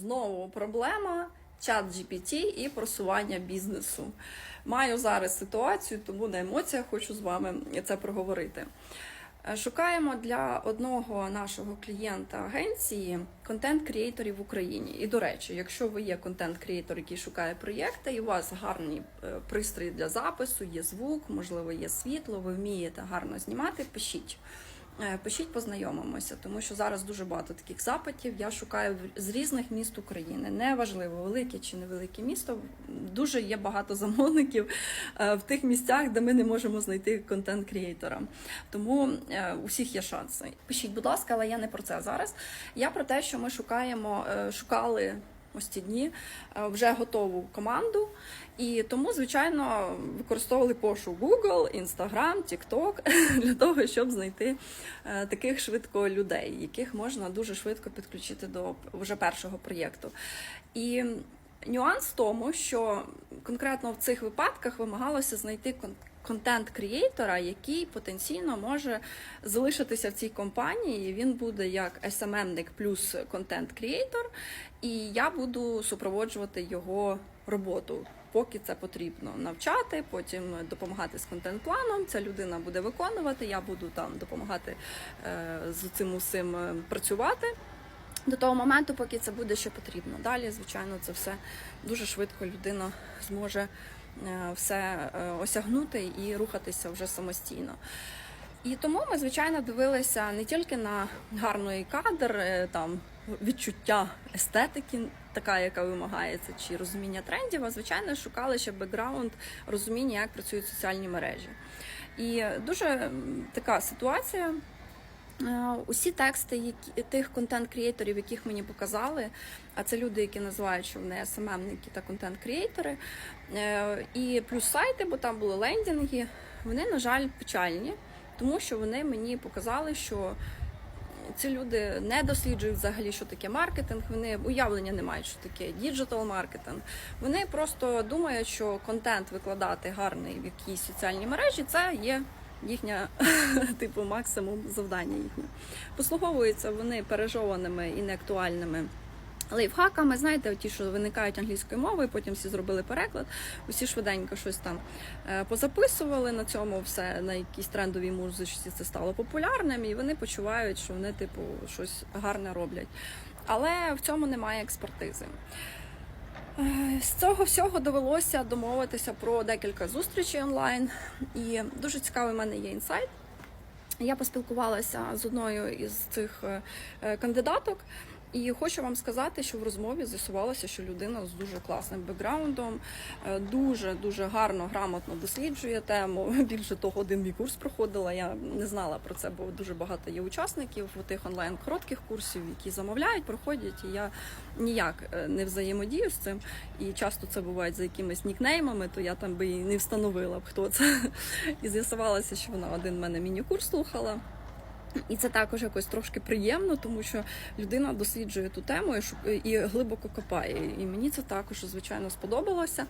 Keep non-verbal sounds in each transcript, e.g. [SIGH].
Знову проблема чат GPT і просування бізнесу. Маю зараз ситуацію, тому на емоціях хочу з вами це проговорити. Е, Шукаємо для одного нашого клієнта агенції контент-крієторів в Україні. І до речі, якщо ви є контент-крієтор, який шукає проєкти, і у вас гарні е, пристрої для запису, є звук, можливо, є світло, ви вмієте гарно знімати, пишіть. Е, Пишіть, познайомимося, тому що зараз дуже багато таких запитів. Я шукаю з різних міст України. Неважливо, велике чи невелике місто. Дуже є багато замовників е, в тих місцях, де ми не можемо знайти контент-крієйтора. Тому е, у всіх є шанси. Пишіть, будь ласка, але я не про це зараз. Я про те, що ми шукаємо, шукали. Ось ці дні е, вже готову команду, і тому, звичайно, використовували пошук Google, Instagram, TikTok [LAUGHS] для того, щоб знайти е, таких швидко людей, яких можна дуже швидко підключити до вже першого проєкту. І нюанс в тому, що конкретно в цих випадках вимагалося знайти контент-крієйтора, який потенційно може залишитися в цій компанії. Він буде як SMM-ник плюс контент-крієйтор, і я буду супроводжувати його роботу. Поки це потрібно навчати, потім допомагати з контент-планом. Ця людина буде виконувати. Я буду там допомагати е, з цим усім е, працювати до того моменту, поки це буде ще потрібно. Далі, звичайно, це все дуже швидко людина зможе все е, осягнути і рухатися вже самостійно. І тому ми, звичайно, дивилися не тільки на гарний кадр, е, там відчуття естетики, така, яка вимагається, чи розуміння трендів, а звичайно, шукали ще бекграунд розуміння, як працюють соціальні мережі. І дуже така ситуація. Е, Усі тексти які, тих контент-крієторів, яких мені показали, а це люди, які називають, що вони SMM-ники та контент-крієтори, е, і плюс сайти, бо там були лендінги, вони, на жаль, печальні, тому що вони мені показали, що ці люди не досліджують взагалі, що таке маркетинг, вони уявлення не мають, що таке діджитал маркетинг. Вони просто думають, що контент викладати гарний в якійсь соціальній мережі це є їхня [LAUGHS] типу максимум завдання їхнє. Послуговуються вони пережованими і неактуальними. Лайфхаками, знаєте, ті, що виникають англійською мовою, потім всі зробили переклад, усі швиденько щось там е, позаписували на цьому все на якійсь трендовій музичці це стало популярним, і вони почувають, що вони, типу, щось гарне роблять. Але в цьому немає експертизи. Е, З цього всього довелося домовитися про декілька зустрічей онлайн, і дуже цікавий в мене є інсайт. Я поспілкувалася з одною із цих е, е, кандидаток, і хочу вам сказати, що в розмові з'ясувалося, що людина з дуже класним бекграундом, е, дуже дуже гарно, грамотно досліджує тему. [LAUGHS] Більше того, один мій курс проходила. Я не знала про це, бо дуже багато є учасників у тих онлайн коротких курсів, які замовляють, проходять. І я ніяк е, не взаємодію з цим. І часто це буває за якимись нікнеймами, то я там би і не встановила б хто це. [LAUGHS] І з'ясувалося, що вона один мене міні-курс слухала. І це також якось трошки приємно, тому що людина досліджує ту тему і, глибоко копає. І мені це також звичайно сподобалося.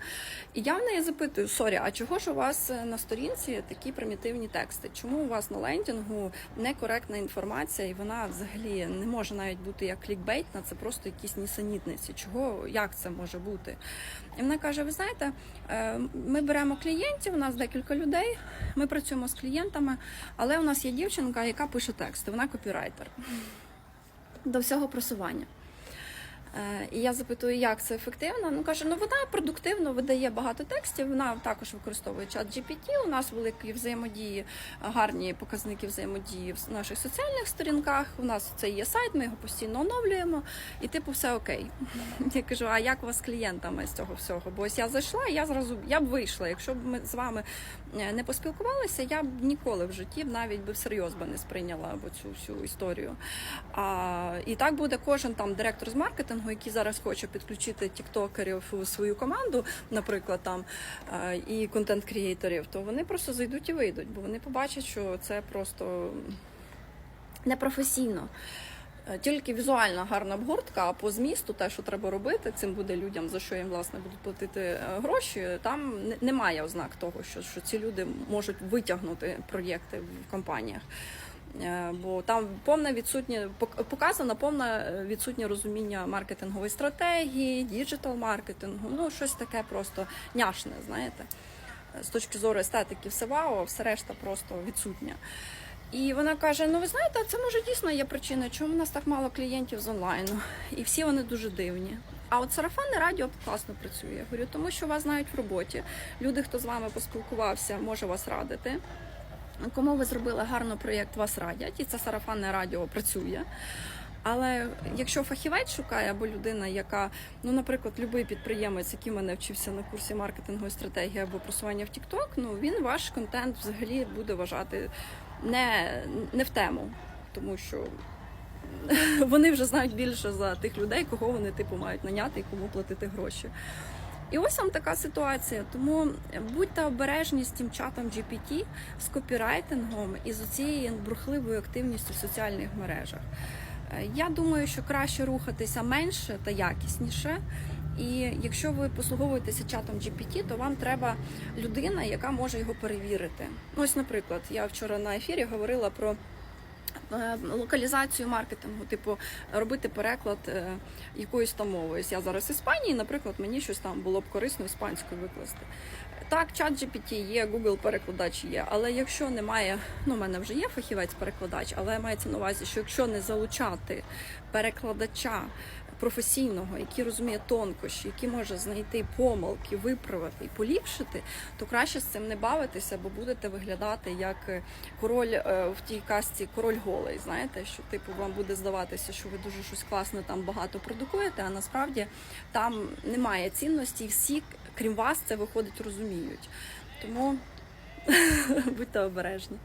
І я в неї запитую: сорі, а чого ж у вас е, на сторінці такі примітивні тексти? Чому у вас на лендінгу некоректна інформація, і вона взагалі не може навіть бути як клікбейтна, це просто якісь нісенітниці. Чого як це може бути? І вона каже: Ви знаєте, е, ми беремо клієнтів, у нас декілька людей, ми працюємо з клієнтами, але у нас є дівчинка, яка пише тексти, вона копірайтер до всього просування. Е, І я запитую, як це ефективно. Ну каже, ну вона продуктивно видає багато текстів. Вона також використовує чат GPT. У нас великі взаємодії, гарні показники взаємодії в наших соціальних сторінках. У нас це є сайт, ми його постійно оновлюємо, і типу все окей. Я кажу, а як у вас з клієнтами з цього всього? Бо ось я зайшла, і я зразу я б вийшла. Якщо б ми з вами е, не поспілкувалися, я б ніколи в житті навіть би всерйоз би не сприйняла цю всю історію. А, і так буде кожен там директор з маркетингу, який зараз хоче підключити тіктокерів у свою команду, наприклад, там е, і контент-крієторів, то вони просто зайдуть і вийдуть, бо вони побачать, що це просто непрофесійно. Е, Тільки візуальна гарна обгортка, а по змісту, те, що треба робити, цим буде людям, за що їм власне будуть платити е, гроші. Там немає ознак того, що, що ці люди можуть витягнути проєкти в компаніях. Е, Бо там повне відсутнє пок- показано повне е, відсутнє розуміння маркетингової стратегії, діджитал маркетингу. Ну щось таке просто няшне, знаєте. З точки зору естетики, все вау, все решта просто відсутня. І вона каже: Ну ви знаєте, це може дійсно є причина, чому в нас так мало клієнтів з онлайну, і всі вони дуже дивні. А от сарафанне радіо класно працює. Я говорю, тому що вас знають в роботі. Люди, хто з вами поспілкувався, може вас радити. Кому ви зробили гарно проєкт, вас радять, і це сарафанне радіо працює. Але якщо фахівець шукає або людина, яка, ну, наприклад, будь-який підприємець, який мене вчився на курсі маркетингової стратегії або просування в TikTok, ну він ваш контент взагалі буде вважати не, не в тему, тому що [LAUGHS] вони вже знають більше за тих людей, кого вони типу мають наняти і кому платити гроші. І ось вам така ситуація. Тому будьте обережні з тим чатом GPT, з копірайтингом і з цією брухливою активністю в соціальних мережах. Е, Я думаю, що краще рухатися менше та якісніше. І якщо ви послуговуєтеся чатом GPT, то вам треба людина, яка може його перевірити. Ось, наприклад, я вчора на ефірі говорила про е, локалізацію маркетингу, типу робити переклад е, якоюсь там мовою. Я зараз Іспанії, наприклад, мені щось там було б корисно іспанською викласти. Так, чат GPT є, Google перекладач є, але якщо немає, ну, в мене вже є фахівець-перекладач, але мається на увазі, що якщо не залучати перекладача професійного, який розуміє тонкощі, який може знайти помилки, виправити і поліпшити, то краще з цим не бавитися, бо будете виглядати як е, король е, в тій касті король голий. Знаєте, що типу вам буде здаватися, що ви дуже щось класне там багато продукуєте, а насправді там немає цінності, і всі, крім вас, це виходить, розуміють. Тому [LAUGHS] будьте обережні.